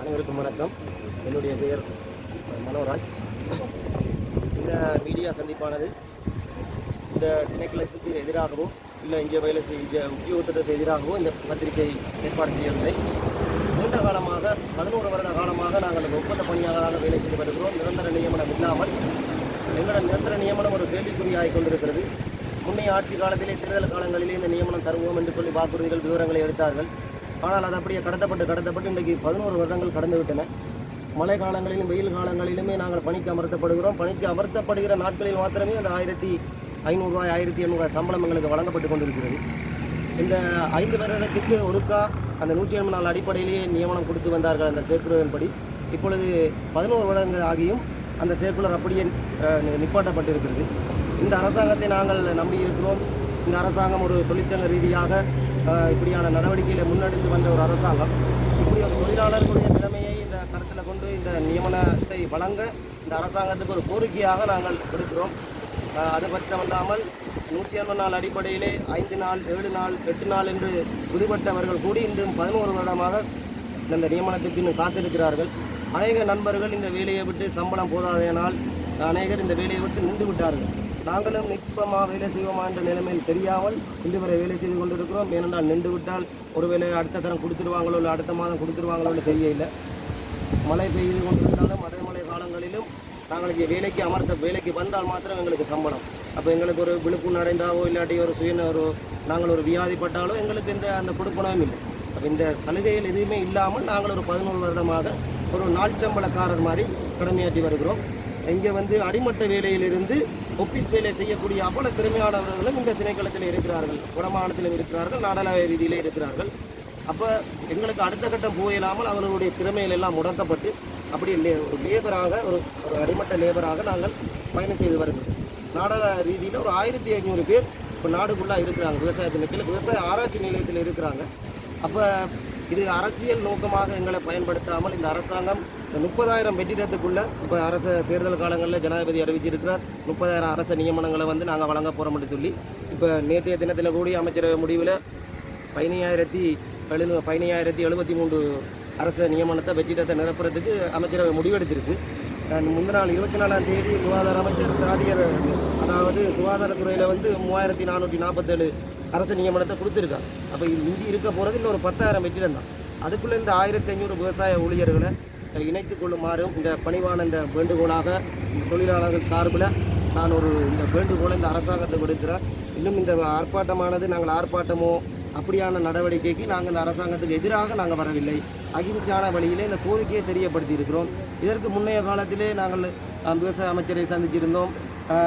அனைவருக்கும் வணக்கம். என்னுடைய பெயர் மனோராஜ். இந்த மீடியா சந்திப்பானது இந்த திணைக்களத்துக்கு எதிராகவோ இல்லை இங்கே வேலை செய்ய உத்தியோகத்திற்கு எதிராகவோ இந்த பத்திரிகை ஏற்பாடு செய்யவில்லை. நீண்ட காலமாக பதினோரு வருட காலமாக நாங்கள் அந்த ஒப்பந்த பணியாளராக வேலை செய்து வருகிறோம். நிரந்தர நியமனம் இல்லாமல் எங்களோட நிரந்தர நியமனம் ஒரு கேள்விக்குறியாகிக் கொண்டிருக்கிறது. முன்னைய ஆட்சி காலத்திலே தேர்தல் காலங்களிலே இந்த நியமனம் தருவோம் என்று சொல்லி வாக்குறுதிகள் விவரங்களை எடுத்தார்கள். ஆனால் அது அப்படியே கடத்தப்பட்டு கடத்தப்பட்டு இன்றைக்கு பதினோரு வருடங்கள் கடந்துவிட்டன. மழை காலங்களிலும் வெயில் காலங்களிலுமே நாங்கள் பணிக்கு அமர்த்தப்படுகிறோம். பணிக்கு அமர்த்தப்படுகிற நாட்களில் மாத்திரமே அந்த ஆயிரத்தி ஐநூறுரூவாய் ஆயிரத்தி எண்ணூறுரூவா சம்பளம் எங்களுக்கு வழங்கப்பட்டு கொண்டிருக்கிறது. இந்த ஐந்து வருடத்துக்கு ஒருக்கா அந்த நூற்றி எண்பது நாள் அடிப்படையிலேயே நியமனம் கொடுத்து வந்தார்கள் அந்த சேர்க்குழுவின்படி இப்பொழுது பதினோரு வருடங்கள் ஆகியும் அந்த சேர்க்குலர் அப்படியே நிப்பாட்டப்பட்டிருக்கிறது. இந்த அரசாங்கத்தை நாங்கள் நம்பி இருக்கிறோம். இந்த அரசாங்கம் ஒரு தொழிற்சங்க ரீதியாக இப்படியான நடவடிக்கைகளை முன்னெடுத்து வந்த ஒரு அரசாங்கம். இப்படி ஒரு தொழிலாளர்களுடைய நிலைமையை இந்த கருத்தில் கொண்டு இந்த நியமனத்தை வழங்க இந்த அரசாங்கத்துக்கு ஒரு கோரிக்கையாக நாங்கள் கொடுக்கிறோம் அது பட்சமல்லாமல் நூற்றி ஐம்பது நாள் அடிப்படையிலே ஐந்து நாள் ஏழு நாள் எட்டு நாள் என்று விடுபட்டவர்கள் கூடி இன்றும் பதினோரு வருடமாக இந்த நியமனத்துக்கு இன்னும் காத்திருக்கிறார்கள். அநேக நண்பர்கள் இந்த வேலையை விட்டு சம்பளம் போதாதனால் அநேகர் இந்த வேலையை விட்டு நின்று விட்டார்கள். நாங்களும் நிற்பமா வேலை செய்வோமா என்ற நிலைமையில் தெரியாமல் இன்று வரை வேலை செய்து கொண்டிருக்கிறோம். ஏனென்றால் நின்று விட்டால் ஒருவேளை அடுத்த தரம் கொடுத்துருவாங்களோ இல்லை அடுத்த மாதம் கொடுத்துருவாங்களோன்னு தெரியல மழை பெய்து கொண்டிருந்தாலும் அதே மழை காலங்களிலும் நாங்கள் இங்கே வேலைக்கு அமர்த்த வேலைக்கு வந்தால் மாத்திரம் எங்களுக்கு சம்பளம். அப்போ எங்களுக்கு ஒரு விழுப்பு அடைந்தாவோ இல்லாட்டி ஒரு சுயன ஒரு நாங்கள் ஒரு வியாதிப்பட்டாலோ எங்களுக்கு இந்த அந்த கொடுப்பனவும் இல்லை. அப்போ இந்த சலுகைகள் எதுவுமே இல்லாமல் நாங்கள் ஒரு பதினோரு வருடமாக ஒரு நாள் சம்பளக்காரர் மாதிரி கடமையாற்றி வருகிறோம். இங்கே வந்து அடிமட்ட வேலையிலிருந்து ஒப்பீஸ் வேலை செய்யக்கூடிய அவ்வளவு திறமையானவர்களும் இந்த திணைக்களத்தில் இருக்கிறார்கள். குடமானத்திலும் இருக்கிறார்கள் நாடளாவிய ரீதியிலே இருக்கிறார்கள். அப்போ எங்களுக்கு அடுத்த கட்டம் போயிடாமல் அவர்களுடைய திறமைகள் எல்லாம் முடக்கப்பட்டு அப்படி லே- ஒரு லேபராக ஒரு ஒரு அடிமட்ட லேபராக நாங்கள் பயணம் செய்து வருகிறோம். நாடக ரீதியில் ஒரு ஆயிரத்தி ஐநூறு பேர் இப்போ நாடுக்குள்ளாக இருக்கிறாங்க. விவசாயத்தின் விவசாய ஆராய்ச்சி நிலையத்தில் இருக்கிறாங்க. அப்போ இது அரசியல் நோக்கமாக எங்களை பயன்படுத்தாமல் இந்த அரசாங்கம் முப்பதாயிரம் வெற்றிடத்துக்குள்ள இப்போ அரச தேர்தல் காலங்களில் ஜனாதிபதி அறிவிச்சிருக்கிறார். முப்பதாயிரம் அரச நியமனங்களை வந்து நாங்கள் வழங்க போகிறோம்னு சொல்லி இப்போ நேற்றைய தினத்தில் கூடிய அமைச்சரவை முடிவில் பதினையாயிரத்தி எழுநூ பதினையாயிரத்தி எழுபத்தி மூன்று அரச நியமனத்தை வெற்றிடத்தை நிரப்புறதுக்கு அமைச்சரவை முடிவெடுத்திருக்கு. முந்தின நாள் இருபத்தி நாலாம் தேதி சுகாதார அமைச்சர் தாதியர் அதாவது சுகாதாரத்துறையில் வந்து மூவாயிரத்தி நானூற்றி நாற்பத்தேழு அரசு நியமனத்தை கொடுத்துருக்காங்க அப்போ இஞ்சி இருக்க போகிறது இன்னும் ஒரு பத்தாயிரம் வெற்றிடம் தான். அதுக்குள்ளே இந்த ஆயிரத்தி ஐநூறு விவசாய ஊழியர்களை இணைத்து கொள்ளுமாறும் இந்த பணிவான இந்த வேண்டுகோளாக இந்த தொழிலாளர்கள் சார்பில் நான் ஒரு இந்த வேண்டுகோளை இந்த அரசாங்கத்தை விடுக்கிறேன். இன்னும் இந்த ஆர்ப்பாட்டமானது நாங்கள் ஆர்ப்பாட்டமோ அப்படியான நடவடிக்கைக்கு நாங்கள் இந்த அரசாங்கத்துக்கு எதிராக நாங்கள் வரவில்லை. அகிம்சையான வழியிலே இந்த கோரிக்கையை தெரியப்படுத்தி இருக்கிறோம் இதற்கு முன்னைய காலத்திலே நாங்கள் விவசாய அமைச்சரை சந்திச்சிருந்தோம்.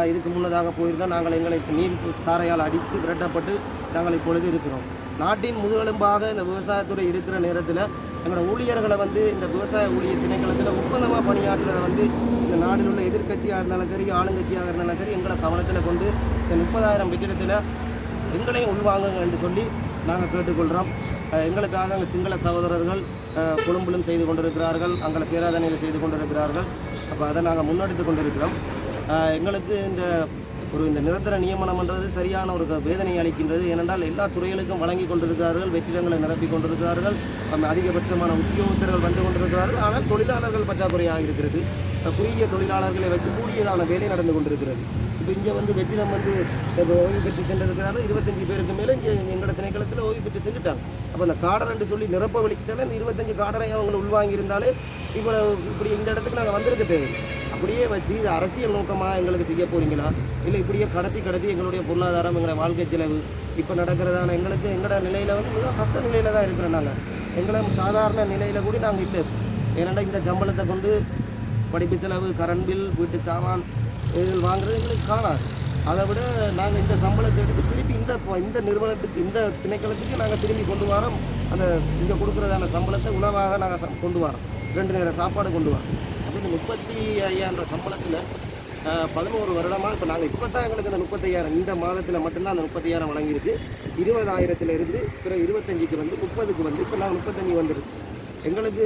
இதுக்கு முன்னதாக போயிருந்தோம் நாங்கள் எங்களை நீர் தாரையால் அடித்து விரட்டப்பட்டு நாங்கள் இப்பொழுது இருக்கிறோம். நாட்டின் முதுகெலும்பாக இந்த விவசாயத்துறை இருக்கிற நேரத்தில் எங்களோட ஊழியர்களை வந்து இந்த விவசாய ஊழியர் திணைக்களத்தில் ஒப்பந்தமாக பணியாற்றுறதை வந்து இந்த நாட்டில் உள்ள எதிர்க்கட்சியாக இருந்தாலும் சரி ஆளுங்கட்சியாக இருந்தாலும் சரி எங்களை கவனத்தில் கொண்டு இந்த முப்பதாயிரம் வெற்றிடத்தில் எங்களையும் உள்வாங்குங்க என்று சொல்லி நாங்கள் கேட்டுக்கொள்கிறோம் எங்களுக்காக அங்கே சிங்கள சகோதரர்கள் அஹ், கொழும்பிலும் செய்து கொண்டிருக்கிறார்கள் அங்கே பேராதனையில் செய்து கொண்டிருக்கிறார்கள். அப்போ அதை நாங்கள் முன்னெடுத்து கொண்டிருக்கிறோம். எங்களுக்கு இந்த ஒரு இந்த நிரந்தர நியமனம்ன்றது சரியான ஒரு வேதனை அளிக்கின்றது. ஏனென்றால் எல்லா துறைகளுக்கும் வழங்கி கொண்டிருக்கிறார்கள் வெற்றிடங்களை நிரப்பி கொண்டிருக்கிறார்கள் அதிகபட்சமான உத்தியோகத்தர்கள் வந்து கொண்டிருக்கிறார்கள். ஆனால் தொழிலாளர்கள் பற்றாக்குறையாக இருக்கிறது. குறுகிய தொழிலாளர்களை வைத்து கூடியதான வேலை நடந்து கொண்டிருக்கிறது. இப்போ இங்கே வந்து வெற்றிடம் வந்து இப்போ ஓய்வு பெற்று சென்றிருக்கிறார்கள் இருபத்தஞ்சு பேருக்கு மேலே இங்கே எங்களோட திணைக்களத்தில் ஓய்வு பெற்று சென்றுட்டாங்க. அப்போ அந்த காடரண்டு சொல்லி நிரப்ப வலிக்கிட்டாலே அந்த இருபத்தஞ்சு காடரை அவங்க உள்வாங்கியிருந்தாலே இப்போ இப்படி இந்த இடத்துக்கு நாங்கள் வந்திருக்க தேவை அப்படியே வச்சு இது அரசியல் நோக்கமாக எங்களுக்கு செய்ய போகிறீங்களா இல்லை இப்படியே கடத்தி கடத்தி எங்களுடைய பொருளாதாரம் எங்களோட வாழ்க்கை செலவு இப்போ நடக்கிறதான எங்களுக்கு எங்களோட நிலையில் வந்து மிக கஷ்ட நிலையில் தான் இருக்கிறோம் நாங்கள் எங்களை சாதாரண நிலையில் கூட நாங்கள் இல்லை. ஏன்னா இந்த சம்பளத்தை கொண்டு படிப்பு செலவு கரண்ட் பில் வீட்டு சாமான் இதில் வாங்குறது எங்களுக்கு காணாது. அதை விட நாங்கள் இந்த சம்பளத்தை எடுத்து திருப்பி இந்த இந்த நிறுவனத்துக்கு இந்த திணைக்களத்துக்கு நாங்கள் திரும்பி கொண்டு வரோம். அந்த இங்கே கொடுக்குறதான சம்பளத்தை உணவாக நாங்கள் கொண்டு வரோம். ரெண்டு நேரம் சாப்பாடு கொண்டு வரோம். அப்படி இந்த முப்பத்தி ஐயாயிரம் சம்பளத்தில் பதினோரு வருடமாக இப்போ நாங்கள் இப்போ தான் எங்களுக்கு அந்த முப்பத்தையாயிரம் இந்த மாதத்தில் மட்டும்தான் அந்த முப்பத்தையாயிரம் வழங்கியிருக்கு. இருபதாயிரத்துலேருந்து பிற இருபத்தஞ்சிக்கு வந்து முப்பதுக்கு வந்து இப்போ நாங்கள் முப்பத்தஞ்சு வந்துருக்கு. எங்களுக்கு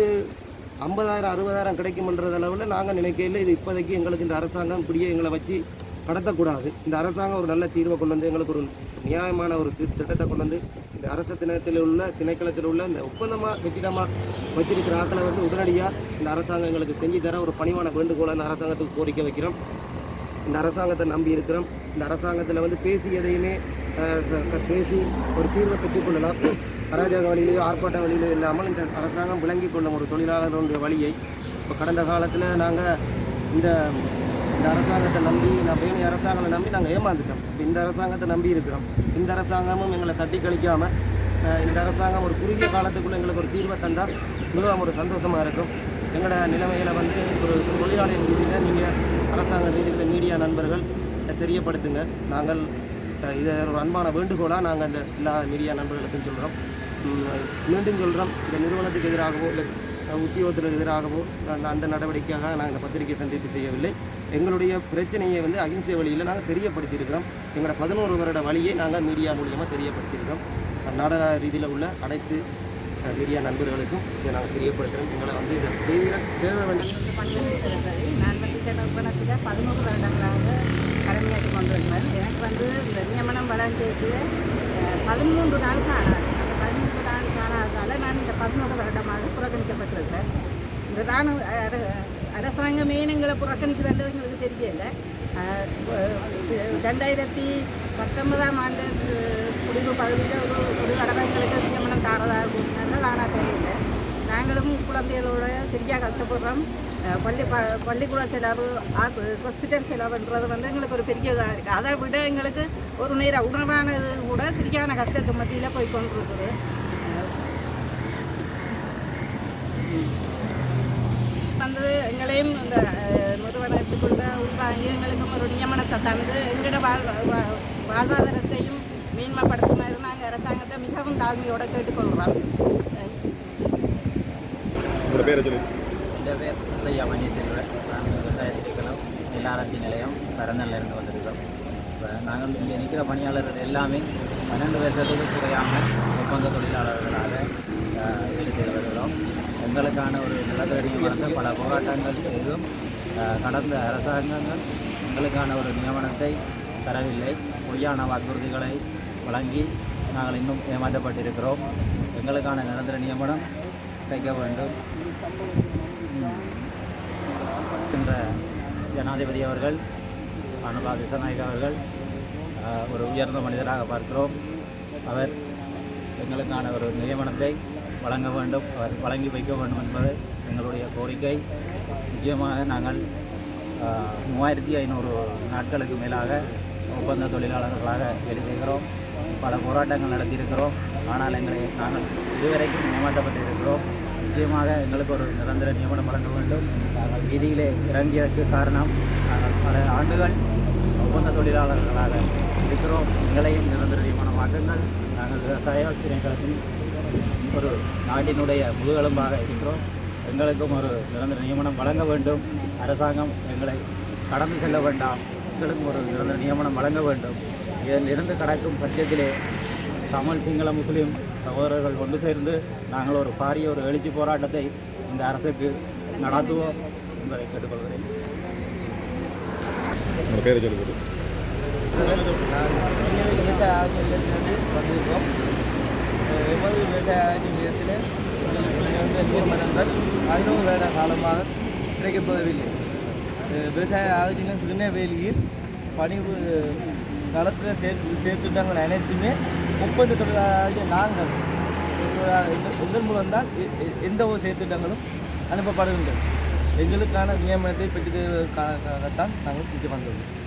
ஐம்பதாயிரம் அறுபதாயிரம் கிடைக்கும்ன்றது அளவில் நாங்கள் நினைக்கையில் இது இப்போதைக்கு எங்களுக்கு இந்த அரசாங்கம் இப்படியே எங்களை வச்சு கடத்தக்கூடாது. இந்த அரசாங்கம் ஒரு நல்ல தீர்வை கொண்டு வந்து எங்களுக்கு ஒரு நியாயமான ஒரு திட்டத்தை கொண்டு வந்து இந்த அரசு தினத்தில் உள்ள திணைக்களத்தில் உள்ள இந்த ஒப்பந்தமாக வெற்றிடமாக வச்சிருக்கிற ஆக்களை வந்து உடனடியாக இந்த அரசாங்கம் எங்களுக்கு செஞ்சு தர ஒரு பணிவான வேண்டுகோளை அந்த அரசாங்கத்துக்கு கோரிக்கை வைக்கிறோம். இந்த அரசாங்கத்தை நம்பி இருக்கிறோம். இந்த அரசாங்கத்தில் வந்து பேசி எதையுமே பேசி ஒரு தீர்வை பெற்றுக்கொள்ளலாம் அராஜக வழியிலேயோ ஆர்ப்பாட்ட வழியிலோ இல்லாமல் இந்த அரசாங்கம் விளங்கி கொள்ளும் ஒரு தொழிலாளர்களுடைய வழியை இப்போ கடந்த காலத்தில் நாங்கள் இந்த இந்த அரசாங்கத்தை நம்பி நான் பேணி அரசாங்கத்தை நம்பி நாங்கள் ஏமாந்துட்டோம். இந்த அரசாங்கத்தை நம்பி இருக்கிறோம். இந்த அரசாங்கமும் எங்களை தட்டி கழிக்காமல் இந்த அரசாங்கம் ஒரு குறுகிய காலத்துக்குள்ளே எங்களுக்கு ஒரு தீர்வை தந்தால் மிகவும் ஒரு சந்தோஷமாக இருக்கும். எங்களோட நிலைமைகளை வந்து ஒரு தொழிலாளி ரீதியில் நீங்கள் அரசாங்க ரீதியில் மீடியா நண்பர்கள் தெரியப்படுத்துங்க. நாங்கள் இதை ஒரு அன்பான வேண்டுகோளாக நாங்கள் இந்த எல்லா மீடியா நண்பர்களுக்கும் சொல்கிறோம் மீண்டும் சொல்கிறோம் இந்த நிறுவனத்துக்கு எதிராகவோ இல்லை உத்தியோகத்திற்கு எதிராகவோ அந்த அந்த நடவடிக்கையாக நாங்கள் இந்த பத்திரிகை சந்திப்பு செய்யவில்லை. எங்களுடைய பிரச்சனையை வந்து அகிம்சை வழியில் நாங்கள் தெரியப்படுத்தியிருக்கிறோம். எங்களோட பதினோரு வருட வழியை நாங்கள் மீடியா மூலியமாக தெரியப்படுத்தியிருக்கிறோம். நாடக ரீதியில் உள்ள அனைத்து மீடியா நண்பர்களுக்கும் இதை நாங்கள் தெரியப்படுத்துகிறோம் எங்களை வந்து இதை செய்கிற சேர வேண்டும். நான் வந்து பதினோரு வருடங்களாக கடமையாற்றி கொண்டிருந்தேன் எனக்கு வந்து இந்த நியமனம் வழங்கியது பதிமூன்று நாள் காணாது. அந்த பதிமூன்று நாள் காணாததால் நான் இந்த பதினோரு வருடமாக புறக்கணிக்கப்பட்டிருக்கிறேன். இந்த தான் அரசாங்கமே எங்களை புறக்கணிக்குதுன்றது எங்களுக்கு தெரியல. ரெண்டாயிரத்தி பத்தொன்பதாம் ஆண்டு அஹ், பகுதியில் ஒரு ஒரு தடவை எங்களுக்கு நியமனம் தாரதாக அப்படின்னால ஆனால் தெரியல நாங்களும் குழந்தைகளோட சரியாக கஷ்டப்படுறோம். பள்ளி ப பள்ளிக்கூட செலவு ஹாஸ்பிட்டல் செலவுன்றது வந்து எங்களுக்கு ஒரு பெரிய இதாக இருக்குது அதை விட எங்களுக்கு ஒரு நேர உணவானது கூட சரியான கஷ்டத்து மத்தியில் போய் கொண்டிருக்குது. வந்து எங்களையும் இந்த அஹ், நிறுவனத்துக்குள்ள உள்வாங்கி எங்களுக்கும் ஒரு நியமனத்தை தந்து எங்களோட வாழ்வா வாழ்வாதாரத்தையும் மேன்மைப்படுத்துமாறு நாங்கள் அரசாங்கத்தை மிகவும் தாழ்மையோடு கேட்டுக்கொள்கிறோம் உங்களோட பேரை சொல்லி. இந்த பேர் ஐயா மணி நாங்கள் விவசாய திணைக்களம் நிலையம் பரந்தல்ல இருந்து வந்திருக்கோம் இப்போ நாங்கள் இங்கே நிற்கிற பணியாளர்கள் எல்லாமே பன்னெண்டு வருஷத்துக்கு குறையாமல் ஒப்பந்த தொழிலாளர்களாக வேலை செய்து வருகிறோம் எங்களுக்கான ஒரு நிலத்தடியமான பல போராட்டங்கள் செய்தும் கடந்த அரசாங்கங்கள் எங்களுக்கான ஒரு நியமனத்தை தரவில்லை. பொய்யான வாக்குறுதிகளை வழங்கி நாங்கள் இன்னும் ஏமாற்றப்பட்டிருக்கிறோம். எங்களுக்கான நிரந்தர நியமனம் கிடைக்க வேண்டும். என்ற ஜனாதிபதி அவர்கள் அனுபா திசநாயக் அவர்கள் ஒரு உயர்ந்த மனிதராக பார்க்கிறோம். அவர் எங்களுக்கான ஒரு நியமனத்தை வழங்க வேண்டும். அவர் வழங்கி வைக்க வேண்டும் என்பது எங்களுடைய கோரிக்கை. முக்கியமாக நாங்கள் மூவாயிரத்தி ஐநூறு நாட்களுக்கு மேலாக ஒப்பந்த தொழிலாளர்களாக வேலை செய்கிறோம். பல போராட்டங்கள் நடத்தியிருக்கிறோம். ஆனால் எங்களை நாங்கள் இதுவரைக்கும் ஏமாற்றப்பட்டிருக்கிறோம். நிச்சயமாக எங்களுக்கு ஒரு நிரந்தர நியமனம் வழங்க வேண்டும். நாங்கள் வீதியிலே இறங்கியதற்கு காரணம் நாங்கள் பல ஆண்டுகள் ஒப்பந்த தொழிலாளர்களாக இருக்கிறோம். எங்களையும் நிரந்தர நியமனமாக்குங்கள் நாங்கள் விவசாய திணைக்களத்தின் ஒரு நாட்டினுடைய முதுகெலும்பாக இருக்கிறோம். எங்களுக்கும் ஒரு நிரந்தர நியமனம் வழங்க வேண்டும். அரசாங்கம் எங்களை கடந்து செல்ல வேண்டாம். எங்களுக்கும் ஒரு நிரந்தர நியமனம் வழங்க வேண்டும். இருந்து கடக்கும் பட்சத்திலே தமிழ் சிங்கள முஸ்லீம் சகோதரர்கள் ஒன்று சேர்ந்து நாங்கள் ஒரு பாரிய ஒரு எழுச்சி போராட்டத்தை இந்த அரசுக்கு நடத்துவோம் என்பதை கேட்டுக்கொள்கிறேன். விவசாய ஆய்வு நிலையத்திலிருந்து வந்திருக்கோம் எமது விவசாய ஆய்வு நிலையத்தில் வந்து நியமனங்கள் பதினோரு வருட காலமாக கிடைக்கப்படவில்லை அஹ் விவசாய ஆய்வு நிலையம் திருநெல்வேலியில் பணி களத்தில் சேர்த்து சேர்த்துட்டங்கள் அனைத்துமே ஒப்பந்த தொழிலாளர்கள் நாங்கள். எங்களால் எங்கள் எங்கள் எ- எந்த ஒரு சேர்த்துட்டங்களும் அனுப்பப்படுகின்றது. எங்களுக்கான நியமனத்தை பெற்றதற்காகத்தான் நாங்கள் இது வந்துள்ளோம்